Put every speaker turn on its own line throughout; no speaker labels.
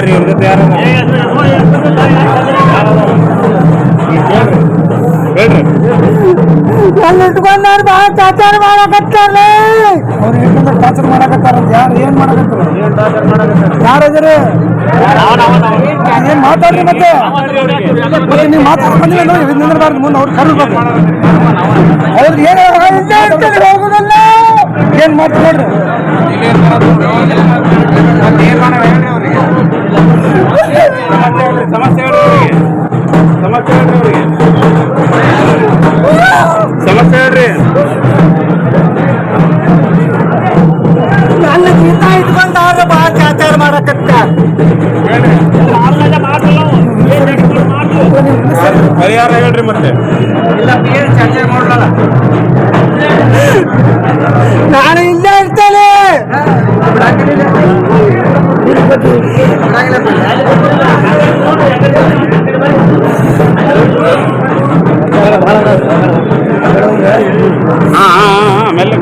ಯಾರು ಇವ್ರ ಜೊತೆ ಯಾರು? ಹೇಳ್ರಿ.
ಅಲ್ಲಿ ಇಟ್ಕೊಂಡವ್ರು ಭಾಳ ಚಾಚಾರ ಮಾಡಕತ್ತಾರೇ
ಅವ್ರು ಏನಂದ್ರೆ ಟಾರ್ಚರ್ ಮಾಡಕತ್ತಾರ ಯಾರು ಏನ್ ಮಾಡಕತ್ತಾರ? ಯಾರು ಅದಿರಿ ಏನ್ ಮಾತಾಡ್ರಿ ಮತ್ತೆ? ಮತ್ತೆ ನೀವು ಮಾತಾಡ್ಕೊಂಡು ಬಂದಿಲ್ಲ ನೋಡಿ ನಿಂದ್ರಬಾರ್ದು ಮುಂದೆ ಅವ್ರು ಕರ್ಬೇಕು ಅವ್ರು ಏನ್? ಹೋಗುದಲ್ಲ. ಏನ್ ಮಾಡ್ತಾರೆ ನೋಡ್ರಿ
ಸಮಸ್ಯೆ ಹೇಳ್ರಿ ಅವ್ರಿಗೆ ಸಮಸ್ಯೆ ಹೇಳ್ರಿ ಅವ್ರಿಗೆ ಸಮಸ್ಯೆ ಹೇಳ್ರಿ
ನನ್ನ ಜೀತ ಇಟ್ಕೊಂಡವ್ರು ಭಾಳ ಚಾಚಾರ ಮಾಡಕತ್ತಾರ
ಪರಿಹಾರ ಹೇಳ್ರಿ ಮತ್ತೆ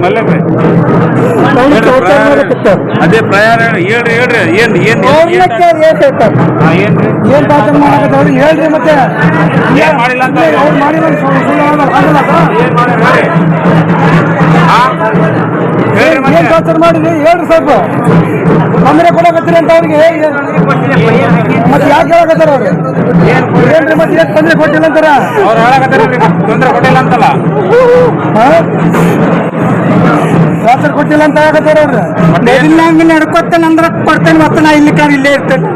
ಮೆಲ್ಲಗ್ರಿ ಅದೇ ಪ್ರಯಾಣ ಹೇಳ್ರಿ ಹೇಳ್ರಿ ಏನ್ ಏನ್
ಏನ್
ಏನ್? ಟಾರ್ಚರ್ ಮಾಡಕತ್ತಾರ ಹೇಳ್ರಿ ಮತ್ತೆ.
ಏನ್ ಮಾಡಿಲ್ಲ ಅಂತ
ಅವ್ರು ಮಾಡಿಲ್ಲ.
ಏನ್
ಟಾರ್ಚರ್ ಮಾಡಿದ್ರಿ? ಹೇಳ್ರಿ ಸ್ವಲ್ಪ. ತೊಂದರೆ ಕೊಡಕತ್ತೀರಿ ಅಂತ ಅವ್ರಿಗೆ ಮತ್ತೆ ಯಾಕೆ ಹೇಳಕತ್ತಾರ ಅವ್ರು? ಏನ್ರಿ ಮತ್ತೆ ಏನ್ ತೊಂದರೆ ಕೊಟ್ಟಿಲ್ಲ ಅಂತಾರ?
ಅವ್ರು ಹೇಳಕತ್ತಾರ ತೊಂದ್ರೆ ಕೊಟ್ಟಿಲ್ಲ ಅಂತಲ್ಲ.
ಕೊಟ್ಟಿಲ್ಲ ಅಂತ ಹೇಳಕತ್ತಾರ ಅವ್ರು?
ಹಂಗೆ ನಡ್ಕೊತೇನೆ ಅಂದ್ರೆ ಕೊಡ್ತೇನೆ ಮತ್ತೆ ನಾ ಇಲ್ಲಿ ಕಾರ್ ಇಲ್ಲೇ ಇರ್ತೇನೆ.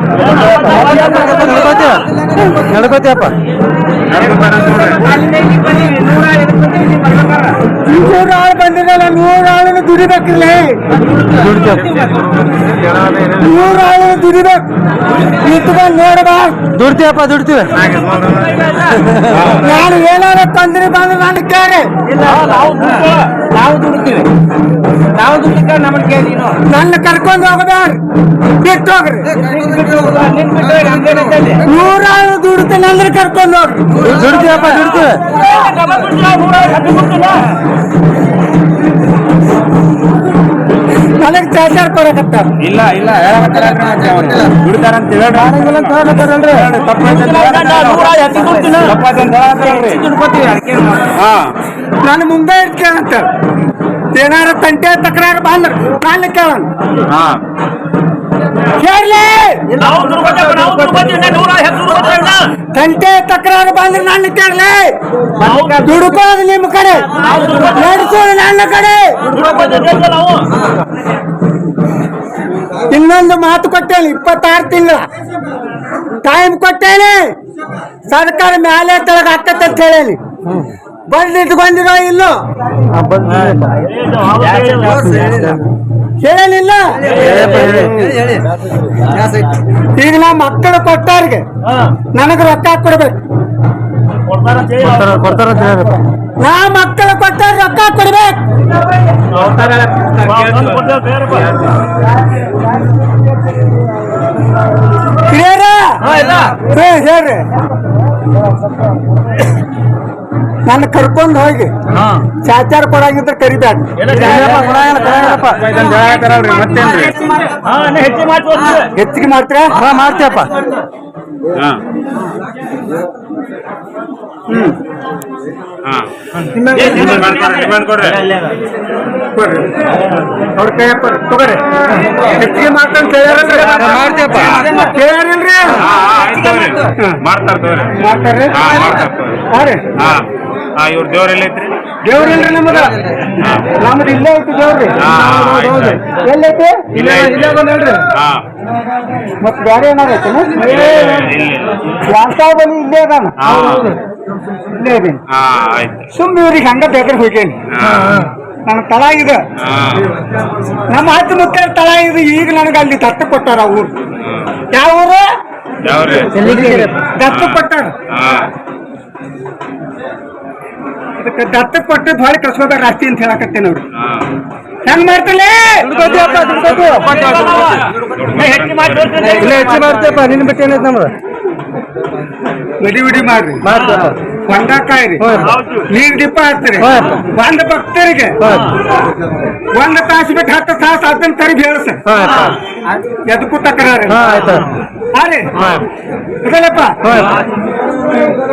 ನಡ್ಕೋತಿಯಪ್ಪ?
ನೂರಾಳು ಬಂದಿರಲ್ಲ ನೂರು ಆಳು ನೂರಾಳು ದುಡಿಬೇಕು. ನಿಂತ್ಕೊಂಡು ನೋಡಬಾ
ದುಡ್ತೀವಪ್ಪ ದುಡ್ತೀವಿ.
ನಾನು ಏನಾರ ತೊಂದರೆ ಬಂದ್ರೆ ನಾನು ಕೇಳಿ.
ನಾವು ದುಡ್ತೀವಿ. ನಾವು ದುಡ್ಡಿಕ ನಮ್ಮನ್ನ ಕೇಳಿ ನೀನು.
ನನ್ನ ಕರ್ಕೊಂಡು ಹೋಗಬೇಡ ಬಿಟ್ಟು ಹೋಗ್ರಿ. ನೂರಾಳು ದುಡ್ತೇನೆ ಅಂದ್ರೆ ಕರ್ಕೊಂಡು ಹೋಗ್ರಿ.
ದುಡ್ತೀವಪ್ಪ ದುಡ್ತೀವಿ.
ಚಾಚಾರ ಕೊಡಕತ್ತಾರ
ಇಲ್ಲ ಇಲ್ಲ ದುಡಿತಾರ ಅಂತ ಹೇಳ್ರಿ.
ನಾನು ಮುಂದೆ ಕೇಳಂತ ಏನಾರ ತಂಟೆ ತಕರಾರು ಬಂದ್ರ ನಾನು ಕೇಳೋಣ.
ಹಾ.
ಕೇಳಲಿ. ತಂಟೆ ತಕರಾರು ಬಂದ್ರೆ ನನ್ನ ಕೇಳಲಿ. ದುಡುಪಾದ ನಿಮ್ಮ ಕಡೆ. ನಡೆಸೋದು ನನ್ನ ಕಡೆ. ಇನ್ನೊಂದು ಮಾತು ಕೊಟ್ಟೇನೆ ಇಪ್ಪತ್ತಾರು ತಿಂಗಳ. ಟೈಮ್ ಕೊಟ್ಟೇನೆ. ಸರ್ಕಾರ ಮ್ಯಾಲೆ ತೆಳಗ ಹಾಕತ್ತೆ ಅಂತ ಹೇಳೇನಿ. ಬಂದು ಬಂದಿರೋ ಇಲ್ಲೋ ಹೇಳಲಿಲ್ಲ. ಈಗ ನಾ ಮಕ್ಕಳು ಕೊಟ್ಟಾರಿಗೆ ನನಗೆ ರೊಕ್ಕ ಕೊಡ್ಬೇಕು. ನಾ ಮಕ್ಕಳು ಕೊಟ್ಟಾರ ರೊಕ್ಕ ಕೊಡ್ಬೇಕು. ಹೇಳ್ರಿ. ನನ್ನ ಕರ್ಕೊಂಡು ಹೋಗಿ. ಚಾಚಾರ ಕೊಡಂಗಿದ್ರೆ ಕರಿಬೇಡ. ಹೆಚ್ಚಿಗೆ ಮಾಡ್ತೀರ?
ಹಾ
ಕೊಡ್ರಿ.
ಅವ್ರ ಕೈ ತಗೋರಿ. ಹೆಚ್ಚಿಗೆ ಕೇಳಿಲ್ರಿ
ಮಾಡ್ತಾರ ಹಾ ಮಾಡ್ತಾರ
ಹಾ
ಇವ್ರ ದೇವ್ರ ಎಲ್ಲೈತ್ರಿ?
ದೇವ್ರಿಲ್ರಿ ನಮ್ಮದ ನಮ್ದು ಇಲ್ಲೇ ಐತಿ ದೇವ್ರಿ
ಹಾ, ಹಾ, ಆಯ್ತು,
ಹೌದು.
ಆಯ್ತು.
ಎಲ್ಲೈತಿ
ಇಲ್ಲೇ ಐತಿ.
ಇಲ್ಲೇ ಬಂದ್ ಹೇಳ್ರಿ.
ಹಾ.
ಮತ್ ಬ್ಯಾರೆ ಏನಾರ
ಇಲ್ಲಿ
ಬಲಿ ಇಲ್ಲೇ ಅದಾನ?
ಹಾ.
ಇಲ್ಲೇ ಇದೀನಿ.
ಹಾ ಆಯ್ತು.
ಸುಮ್ಮನೆ ಇವ್ರಿಗೆ ಹಂಗ ಬೇಕ್ರಿ ಹೋಗೇನಿ.
ಹಾ
ನನ್ನ ತಳ ಇದ.
ಹಾ.
ನಮ್ಮ ಹತ್ತ ಮುತ್ತ ತಳ ಇದು ಈಗ ನನಗೆ ಅಲ್ಲಿ ದತ್ತು ಕೊಟ್ಟಾರ ಆ ಊರು ಯಾವ ಊರು? ದತ್ತು ಕೊಟ್ಟಾರ.
ಹಾ.
ಅದಕ್ಕೆ ದತ್ತು ಕೊಟ್ಟು ಭಾಳ ಕಸೋದ ರಾಷ್ಟ್ರೀಯ ಅಂತ ಹೇಳಕತ್ತೆ
ಅವ್ರು.
ಹೆಂಗ್ ಮಾಡ್ತಲೇ?
ಹೆಚ್ಚು ಮಾಡ್ತೀವಪ್ಪ ನಿನ್ ಬಿಟ್ಟು ಏನೈತೆ ನಮ್ದು?
ಮಡಿ ಉಡಿ ಮಾಡ್ರಿ. ಹೊಂಡ ಕಾಯ್ರಿ ನೀರ್ ದೀಪ ಹಚ್ಚ್ರಿ. ಬಂದ ಭಕ್ತರಿಗೆ. ಒಂದ್ ತಾಸು ಬಿಟ್ಟು ಹತ್ತು ತಾಸು ಅದನ್ನ ತರಿ ಹೇಳ್ಸ
ಹಾ
ಎದಕ್ಕೂ ತಕರಾರಿ ಅರೆ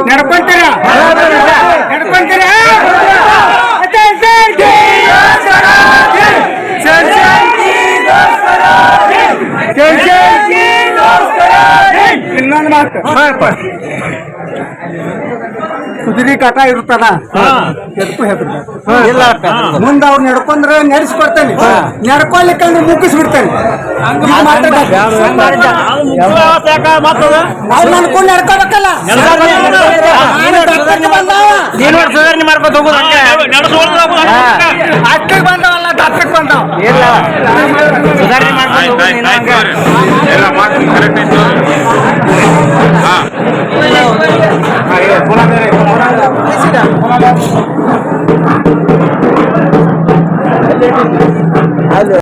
ನಡ್ಕೊಂತೀರ ನಡ್ಕೊಂತೀರ ಇನ್ನೊಂದು ಮಾತು. ಕುದುರೆ ಕಾಟ ಇರುತ್ತಲ್ಲ? ಎದಕ್ಕೂ ಹೆದರ್ಬೇಕು. ಮುಂದೆ ಅವ್ರು ನಡ್ಕೊಂಡ್ರೆ ನಡೆಸ್ಕೊಡ್ತೇನೆ. ನಡ್ಕೊಳ್ಲಿಕ್ಕಂದ್ರೆ ಮುಗಿಸ್ಬಿಡ್ತೇನೆ. ನನ್ಕೊಂಡು ನಡ್ಕೋಬೇಕಲ್ಲ.
ನಡ್ಕೋತ ಹೋಗೋದು ಹಂಗೆ
ಅಷ್ಟಕ್ಕೆ
ಇಲ್ಲ. ಸುಧಾರಣೆ ಮಾಡ್ಕೊಂಡು ಎಲ್ಲ ಮಾತು ಕರೆಕ್ಟ್